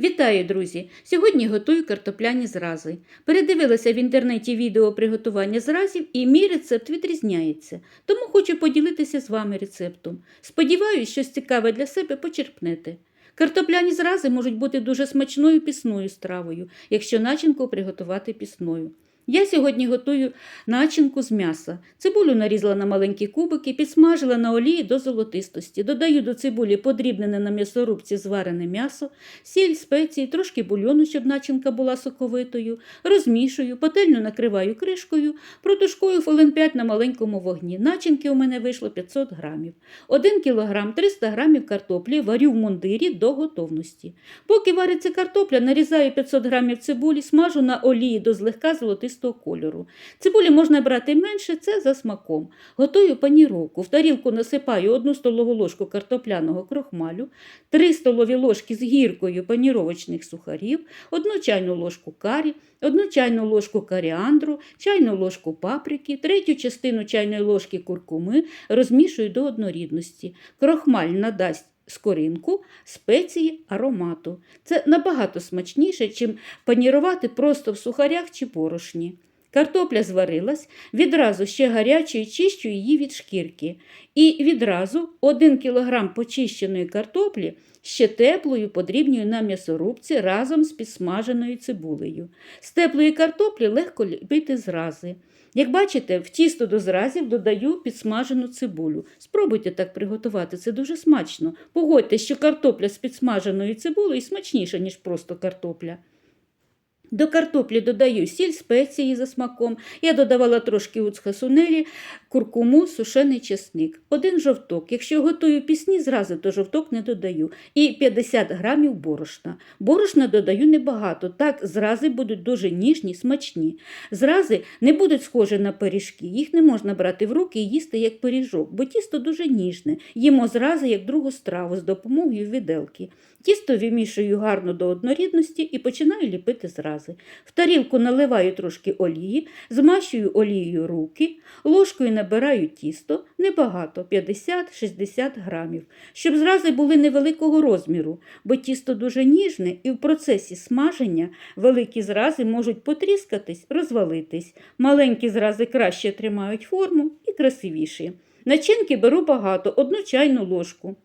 Вітаю, друзі! Сьогодні готую картопляні зрази. Передивилася в інтернеті відео приготування зразів і мій рецепт відрізняється, тому хочу поділитися з вами рецептом. Сподіваюсь, щось цікаве для себе почерпнете. Картопляні зрази можуть бути дуже смачною пісною стравою, якщо начинку приготувати пісною. Я сьогодні готую начинку з м'яса. Цибулю нарізала на маленькі кубики, підсмажила на олії до золотистості. Додаю до цибулі подрібнене на м'ясорубці зварене м'ясо, сіль, спеції, трошки бульйону, щоб начинка була соковитою, розмішую, пательню накриваю кришкою, протушкую хвилин 5 на маленькому вогні. Начинки у мене вийшло 500 грамів. 1 кілограм 300 грамів картоплі варю в мундирі до готовності. Поки вариться картопля, нарізаю 500 грамів цибулі, смажу на олії до злегка золотистого кольору. Цибулі можна брати менше, це за смаком. Готую паніровку. В тарілку насипаю 1 столову ложку картопляного крохмалю, 3 столові ложки з гіркою паніровочних сухарів, 1 чайну ложку карі, 1 чайну ложку коріандру, чайну ложку паприки, третю частину чайної ложки куркуми розмішую до однорідності. Крохмаль надасть скоринку, спеції, аромату. Це набагато смачніше, чим панірувати просто в сухарях чи борошні. Картопля зварилась, відразу ще гарячою чищу її від шкірки. І відразу 1 кг почищеної картоплі ще теплою подрібнюю на м'ясорубці разом з підсмаженою цибулею. З теплої картоплі легко ліпити зрази. Як бачите, в тісто до зразів додаю підсмажену цибулю. Спробуйте так приготувати, це дуже смачно. Погодьте, що картопля з підсмаженою цибулею смачніша, ніж просто картопля. До картоплі додаю сіль, спеції за смаком. Я додавала трошки уцха сунелі, куркуму, сушений чесник. Один жовток. Якщо готую пісні, зразу то жовток не додаю. І 50 грамів борошна. Борошна додаю небагато, так зрази будуть дуже ніжні, смачні. Зрази не будуть схожі на пиріжки. Їх не можна брати в руки і їсти як пиріжок, бо тісто дуже ніжне. Їмо зрази як другу страву з допомогою віделки. Тісто вимішую гарно до однорідності і починаю ліпити зрази. В тарілку наливаю трошки олії, змащую олією руки, ложкою набираю тісто, небагато 50-60 грамів, щоб зрази були невеликого розміру, бо тісто дуже ніжне і в процесі смаження великі зрази можуть потріскатись, розвалитись. Маленькі зрази краще тримають форму і красивіші. Начинки беру багато, одну чайну ложку.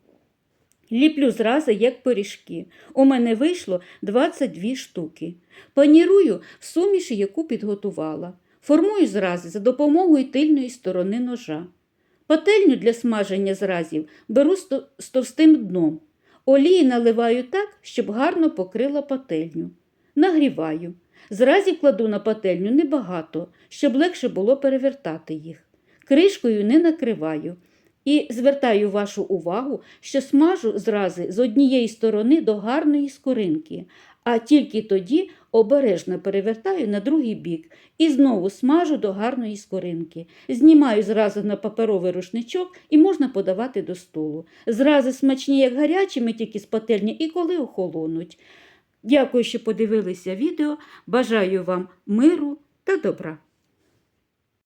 Ліплю зрази, як пиріжки. У мене вийшло 22 штуки. Панірую в суміші, яку підготувала. Формую зрази за допомогою тильної сторони ножа. Пательню для смаження зразів беру з товстим дном. Олії наливаю так, щоб гарно покрила пательню. Нагріваю. Зразів кладу на пательню небагато, щоб легше було перевертати їх. Кришкою не накриваю. І звертаю вашу увагу, що смажу зрази з однієї сторони до гарної скоринки, а тільки тоді обережно перевертаю на другий бік і знову смажу до гарної скоринки. Знімаю зразу на паперовий рушничок і можна подавати до столу. Зрази смачні, як гарячими, тільки з пательні, і коли охолонуть. Дякую, що подивилися відео. Бажаю вам миру та добра.